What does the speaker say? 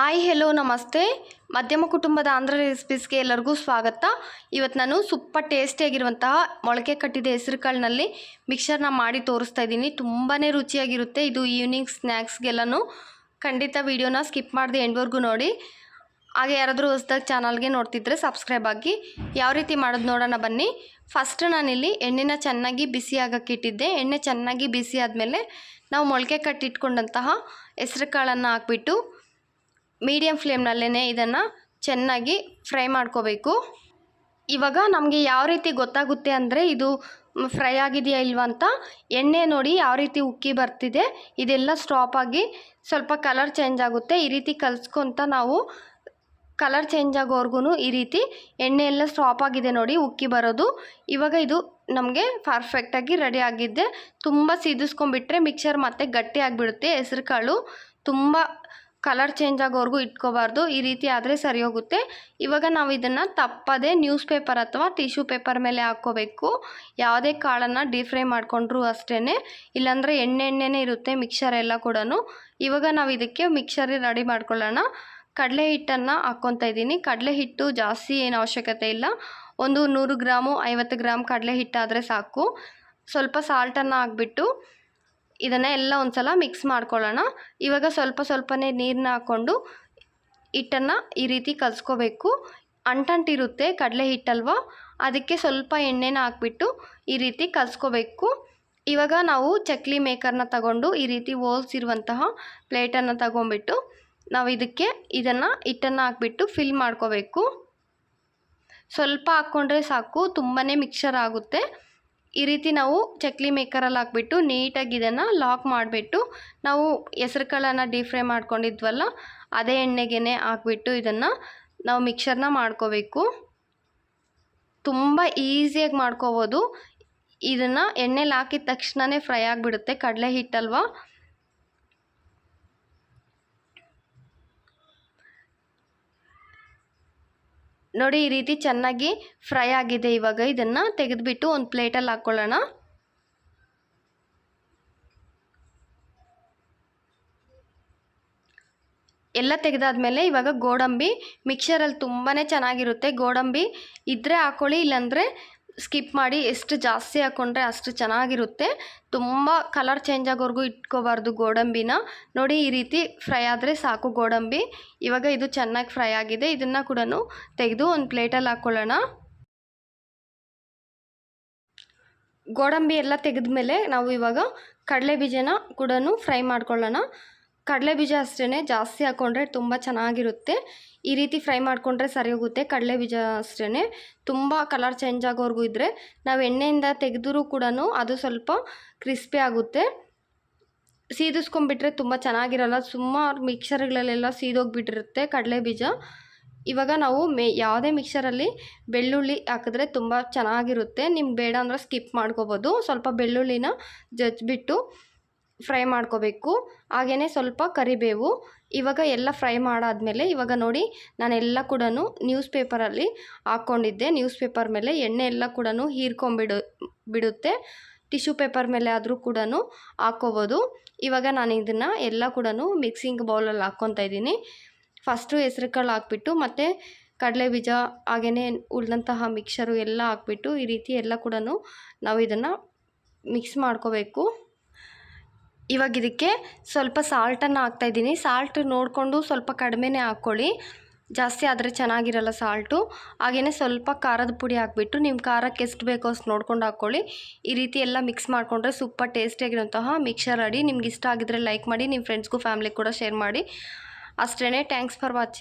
Hi hello ನಮಸ್ತೆ. ಮಧ್ಯಮ ಕುಟುಂಬದ ಆಂಧ್ರ ರೆಸಿಪೀಸ್ಗೆ ಎಲ್ಲರಿಗೂ ಸ್ವಾಗತ. ಇವತ್ತು ನಾನು ಸೂಪರ್ ಟೇಸ್ಟಿಯಾಗಿರುವಂತಹ ಮೊಳಕೆ ಕಟ್ಟಿದ ಹೆಸರು ಕಾಳಿನಲ್ಲಿ ಮಿಕ್ಸರ್ನ ಮಾಡಿ ತೋರಿಸ್ತಾ ಇದ್ದೀನಿ. ತುಂಬಾ ರುಚಿಯಾಗಿರುತ್ತೆ. ಇದು ಈವ್ನಿಂಗ್ ಸ್ನ್ಯಾಕ್ಸ್ಗೆಲ್ಲನೂ ಖಂಡಿತ ವೀಡಿಯೋನ ಸ್ಕಿಪ್ ಮಾಡಿದೆ ಎಂಡ್ವರೆಗೂ ನೋಡಿ. ಹಾಗೆ ಯಾರಾದರೂ ಹೊಸ್ದಾಗಿ ಚಾನಲ್ಗೆ ನೋಡ್ತಿದ್ರೆ ಸಬ್ಸ್ಕ್ರೈಬ್ ಆಗಿ. ಯಾವ ರೀತಿ ಮಾಡೋದು ನೋಡೋಣ ಬನ್ನಿ. ಫಸ್ಟ್ ನಾನಿಲ್ಲಿ ಎಣ್ಣೆನ ಚೆನ್ನಾಗಿ ಬಿಸಿ ಆಗಕ್ಕೆ ಇಟ್ಟಿದ್ದೆ. ಎಣ್ಣೆ ಚೆನ್ನಾಗಿ ಬಿಸಿ ಆದಮೇಲೆ ನಾವು ಮೊಳಕೆ ಕಟ್ಟಿಟ್ಕೊಂಡಂತಹ ಹೆಸ್ರು ಕಾಳನ್ನು ಹಾಕ್ಬಿಟ್ಟು ಮೀಡಿಯಮ್ ಫ್ಲೇಮ್ನಲ್ಲೇ ಇದನ್ನು ಚೆನ್ನಾಗಿ ಫ್ರೈ ಮಾಡ್ಕೋಬೇಕು. ಇವಾಗ ನಮಗೆ ಯಾವ ರೀತಿ ಗೊತ್ತಾಗುತ್ತೆ ಅಂದರೆ ಇದು ಫ್ರೈ ಆಗಿದೆಯಾ ಇಲ್ವಾ ಅಂತ ಎಣ್ಣೆ ನೋಡಿ ಯಾವ ರೀತಿ ಉಕ್ಕಿ ಬರ್ತಿದೆ, ಇದೆಲ್ಲ ಸ್ಟಾಪ್ ಆಗಿ ಸ್ವಲ್ಪ ಕಲರ್ ಚೇಂಜ್ ಆಗುತ್ತೆ. ಈ ರೀತಿ ಕಲಿಸ್ಕೊಂತ ನಾವು ಕಲರ್ ಚೇಂಜ್ ಆಗೋವರೆಗೂ ಈ ರೀತಿ ಎಣ್ಣೆ ಎಲ್ಲ ಸ್ಟಾಪ್ ಆಗಿದೆ ನೋಡಿ ಉಕ್ಕಿ ಬರೋದು. ಇವಾಗ ಇದು ನಮಗೆ ಪರ್ಫೆಕ್ಟಾಗಿ ರೆಡಿ ಆಗಿದ್ದೆ. ತುಂಬ ಸೀದಿಸ್ಕೊಂಡ್ಬಿಟ್ರೆ ಮಿಕ್ಸರ್ ಮತ್ತೆ ಗಟ್ಟಿ ಆಗಿಬಿಡುತ್ತೆ. ಹೆಸ್ರು ಕಾಳು ತುಂಬ ಕಲರ್ ಚೇಂಜ್ ಆಗೋವರೆಗೂ ಇಟ್ಕೋಬಾರ್ದು, ಈ ರೀತಿ ಆದರೆ ಸರಿ ಹೋಗುತ್ತೆ. ಇವಾಗ ನಾವು ಇದನ್ನು ತಪ್ಪದೆ ನ್ಯೂಸ್ ಪೇಪರ್ ಅಥವಾ ಟಿಶ್ಯೂ ಪೇಪರ್ ಮೇಲೆ ಹಾಕ್ಕೋಬೇಕು. ಯಾವುದೇ ಕಾಳನ್ನು ಡೀಪ್ ಫ್ರೈ ಮಾಡಿಕೊಂಡ್ರು ಅಷ್ಟೇ ಇಲ್ಲಾಂದರೆ ಎಣ್ಣೆ ಎಣ್ಣೆನೇ ಇರುತ್ತೆ ಮಿಕ್ಸರ್ ಎಲ್ಲ ಕೂಡ ಇವಾಗ ನಾವು ಇದಕ್ಕೆ ಮಿಕ್ಸರ್ ರೆಡಿ ಮಾಡ್ಕೊಳ್ಳೋಣ. ಕಡಲೆ ಹಿಟ್ಟನ್ನು ಹಾಕ್ಕೊತಾ ಇದ್ದೀನಿ. ಕಡಲೆ ಹಿಟ್ಟು ಜಾಸ್ತಿ ಏನು ಅವಶ್ಯಕತೆ ಇಲ್ಲ. ಒಂದು ನೂರು ಗ್ರಾಮು ಐವತ್ತು ಗ್ರಾಮ್ ಕಡಲೆ ಹಿಟ್ಟಾದರೆ ಸಾಕು. ಸ್ವಲ್ಪ ಸಾಲ್ಟನ್ನು ಹಾಕ್ಬಿಟ್ಟು ಇದನ್ನು ಎಲ್ಲ ಒಂದು ಸಲ ಮಿಕ್ಸ್ ಮಾಡ್ಕೊಳ್ಳೋಣ. ಇವಾಗ ಸ್ವಲ್ಪ ಸ್ವಲ್ಪನೇ ನೀರನ್ನ ಹಾಕ್ಕೊಂಡು ಹಿಟ್ಟನ್ನು ಈ ರೀತಿ ಕಲಿಸ್ಕೋಬೇಕು. ಅಂಟಂಟಿರುತ್ತೆ ಕಡಲೆ ಹಿಟ್ಟಲ್ವ? ಅದಕ್ಕೆ ಸ್ವಲ್ಪ ಎಣ್ಣೆನ ಹಾಕ್ಬಿಟ್ಟು ಈ ರೀತಿ ಕಲಿಸ್ಕೋಬೇಕು. ಇವಾಗ ನಾವು ಚಕ್ಲಿ ಮೇಕರ್ನ ತಗೊಂಡು ಈ ರೀತಿ ಹೋಲ್ಸ್ ಇರುವಂತಹ ಪ್ಲೇಟನ್ನು ತಗೊಂಬಿಟ್ಟು ನಾವು ಇದಕ್ಕೆ ಇದನ್ನು ಹಿಟ್ಟನ್ನು ಹಾಕ್ಬಿಟ್ಟು ಫಿಲ್ ಮಾಡ್ಕೋಬೇಕು. ಸ್ವಲ್ಪ ಹಾಕ್ಕೊಂಡ್ರೆ ಸಾಕು ತುಂಬಾ ಮಿಕ್ಸರ್ ಆಗುತ್ತೆ. ಈ ರೀತಿ ನಾವು ಚಕ್ಲಿ ಮೇಕರಲ್ಲಿ ಹಾಕ್ಬಿಟ್ಟು ನೀಟಾಗಿ ಇದನ್ನು ಲಾಕ್ ಮಾಡಿಬಿಟ್ಟು ನಾವು ಹೆಸ್ರು ಕಾಳನ್ನು ಡೀಪ್ ಫ್ರೈ ಮಾಡ್ಕೊಂಡಿದ್ವಲ್ಲ, ಅದೇ ಎಣ್ಣೆಗೆ ಹಾಕ್ಬಿಟ್ಟು ಇದನ್ನು ನಾವು ಮಿಕ್ಸರ್ನ ಮಾಡ್ಕೋಬೇಕು. ತುಂಬ ಈಸಿಯಾಗಿ ಮಾಡ್ಕೋಬೋದು. ಇದನ್ನು ಎಣ್ಣೆಲಿ ಹಾಕಿದ ತಕ್ಷಣವೇ ಫ್ರೈ ಆಗಿಬಿಡುತ್ತೆ. ಕಡಲೆ ಹಿಟ್ಟಲ್ವಾ? ನೋಡಿ ಈ ರೀತಿ ಚೆನ್ನಾಗಿ ಫ್ರೈ ಆಗಿದೆ ಇವಾಗ ಇದನ್ನು ತೆಗೆದುಬಿಟ್ಟು ಒಂದು ಪ್ಲೇಟಲ್ಲಿ ಹಾಕ್ಕೊಳ್ಳೋಣ ಎಲ್ಲ ತೆಗೆದಾದ್ಮೇಲೆ ಇವಾಗ ಗೋಡಂಬಿ ಮಿಕ್ಸರಲ್ಲಿ ತುಂಬಾ ಚೆನ್ನಾಗಿರುತ್ತೆ. ಗೋಡಂಬಿ ಇದ್ದರೆ ಹಾಕ್ಕೊಳ್ಳಿ ಇಲ್ಲಾಂದರೆ ಸ್ಕಿಪ್ ಮಾಡಿ ಎಷ್ಟು ಜಾಸ್ತಿ ಹಾಕ್ಕೊಂಡ್ರೆ ಅಷ್ಟು ಚೆನ್ನಾಗಿರುತ್ತೆ. ತುಂಬ ಕಲರ್ ಚೇಂಜ್ ಆಗೋವರೆಗೂ ಇಟ್ಕೋಬಾರ್ದು ಗೋಡಂಬಿನ. ನೋಡಿ ಈ ರೀತಿ ಫ್ರೈ ಆದರೆ ಸಾಕು ಗೋಡಂಬಿ. ಇವಾಗ ಇದು ಚೆನ್ನಾಗಿ ಫ್ರೈ ಆಗಿದೆ. ಇದನ್ನು ಕೂಡ ತೆಗೆದು ಒಂದು ಪ್ಲೇಟಲ್ಲಿ ಹಾಕ್ಕೊಳ್ಳೋಣ ಗೋಡಂಬಿ ಎಲ್ಲ ತೆಗೆದ ಮೇಲೆ ನಾವು ಇವಾಗ ಕಡಲೆ ಬೀಜನ ಕೂಡ ಫ್ರೈ ಮಾಡ್ಕೊಳ್ಳೋಣ. ಕಡಲೆ ಬೀಜ ಅಷ್ಟೇ ಜಾಸ್ತಿ ಹಾಕ್ಕೊಂಡ್ರೆ ತುಂಬ ಚೆನ್ನಾಗಿರುತ್ತೆ. ಈ ರೀತಿ ಫ್ರೈ ಮಾಡಿಕೊಂಡ್ರೆ ಸರಿ ಹೋಗುತ್ತೆ. ಕಡಲೆ ಬೀಜ ಅಷ್ಟೇ ತುಂಬ ಕಲರ್ ಚೇಂಜ್ ಆಗೋವರೆಗೂ ಇದ್ದರೆ ನಾವು ಎಣ್ಣೆಯಿಂದ ತೆಗೆದರೂ ಕೂಡ ಅದು ಸ್ವಲ್ಪ ಕ್ರಿಸ್ಪಿ ಆಗುತ್ತೆ. ಸೀದಿಸ್ಕೊಂಡ್ಬಿಟ್ರೆ ತುಂಬ ಚೆನ್ನಾಗಿರಲ್ಲ. ಸುಮಾರು ಮಿಕ್ಸರ್ಗಳಲ್ಲೆಲ್ಲ ಸೀದೋಗಿಬಿಟ್ಟಿರುತ್ತೆ ಕಡಲೆ ಬೀಜ ಇವಾಗ ನಾವು ಮೇ ಯಾವುದೇ ಮಿಕ್ಸರಲ್ಲಿ ಬೆಳ್ಳುಳ್ಳಿ ಹಾಕಿದ್ರೆ ತುಂಬ ಚೆನ್ನಾಗಿರುತ್ತೆ. ನಿಮ್ಗೆ ಬೇಡ ಅಂದರೆ ಸ್ಕಿಪ್ ಮಾಡ್ಕೋಬೋದು. ಸ್ವಲ್ಪ ಬೆಳ್ಳುಳ್ಳಿನ ಜಜ್ಜಿಬಿಟ್ಟು ಫ್ರೈ ಮಾಡ್ಕೋಬೇಕು. ಹಾಗೆಯೇ ಸ್ವಲ್ಪ ಕರಿಬೇವು. ಇವಾಗ ಎಲ್ಲ ಫ್ರೈ ಮಾಡಾದಮೇಲೆ ಇವಾಗ ನೋಡಿ ನಾನೆಲ್ಲ ಕೂಡ ನ್ಯೂಸ್ ಪೇಪರಲ್ಲಿ ಹಾಕ್ಕೊಂಡಿದ್ದೆ. ನ್ಯೂಸ್ ಪೇಪರ್ ಮೇಲೆ ಎಣ್ಣೆ ಎಲ್ಲ ಕೂಡ ಹೀರ್ಕೊಂಬಿಡು, ಬಿಡುತ್ತೆ. ಟಿಶ್ಯೂ ಪೇಪರ್ ಮೇಲೆ ಆದರೂ ಕೂಡ ಹಾಕ್ಕೋಬೋದು. ಇವಾಗ ನಾನು ಇದನ್ನು ಎಲ್ಲ ಕೂಡ ಮಿಕ್ಸಿಂಗ್ ಬೌಲಲ್ಲಿ ಹಾಕ್ಕೊತಾ ಇದ್ದೀನಿ. ಫಸ್ಟು ಹೆಸ್ರು ಕಾಳು ಹಾಕ್ಬಿಟ್ಟು, ಮತ್ತು ಕಡಲೆ ಬೀಜ ಹಾಗೆಯೇ ಉಳಿದಂತಹ ಮಿಕ್ಸರು ಎಲ್ಲ ಹಾಕ್ಬಿಟ್ಟು ಈ ರೀತಿ ಎಲ್ಲ ಕೂಡ ನಾವು ಇದನ್ನು ಮಿಕ್ಸ್ ಮಾಡ್ಕೋಬೇಕು. ಇವಾಗ ಇದಕ್ಕೆ ಸ್ವಲ್ಪ ಸಾಲ್ಟನ್ನು ಹಾಕ್ತಾಯಿದ್ದೀನಿ. ಸಾಲ್ಟ್ ನೋಡಿಕೊಂಡು ಸ್ವಲ್ಪ ಕಡಿಮೆನೇ ಹಾಕ್ಕೊಳ್ಳಿ. ಜಾಸ್ತಿ ಆದರೆ ಚೆನ್ನಾಗಿರಲ್ಲ ಸಾಲ್ಟು. ಹಾಗೆಯೇ ಸ್ವಲ್ಪ ಖಾರದ ಪುಡಿ ಹಾಕ್ಬಿಟ್ಟು ನಿಮ್ಮ ಖಾರಕ್ಕೆ ಎಷ್ಟು ಬೇಕೋ ಅಷ್ಟು ನೋಡ್ಕೊಂಡು ಹಾಕ್ಕೊಳ್ಳಿ. ಈ ರೀತಿ ಎಲ್ಲ ಮಿಕ್ಸ್ ಮಾಡಿಕೊಂಡ್ರೆ ಸೂಪರ್ ಟೇಸ್ಟಿಯಾಗಿರುವಂತಹ ಮಿಕ್ಸರ್ ರೆಡಿ ನಿಮ್ಗೆ ಇಷ್ಟ ಆಗಿದ್ರೆ ಲೈಕ್ ಮಾಡಿ, ನಿಮ್ಮ ಫ್ರೆಂಡ್ಸ್ಗೂ ಫ್ಯಾಮ್ಲಿಗೆ ಕೂಡ ಶೇರ್ ಮಾಡಿ. ಅಷ್ಟೇ ಥ್ಯಾಂಕ್ಸ್ ಫಾರ್ ವಾಚಿಂಗ್.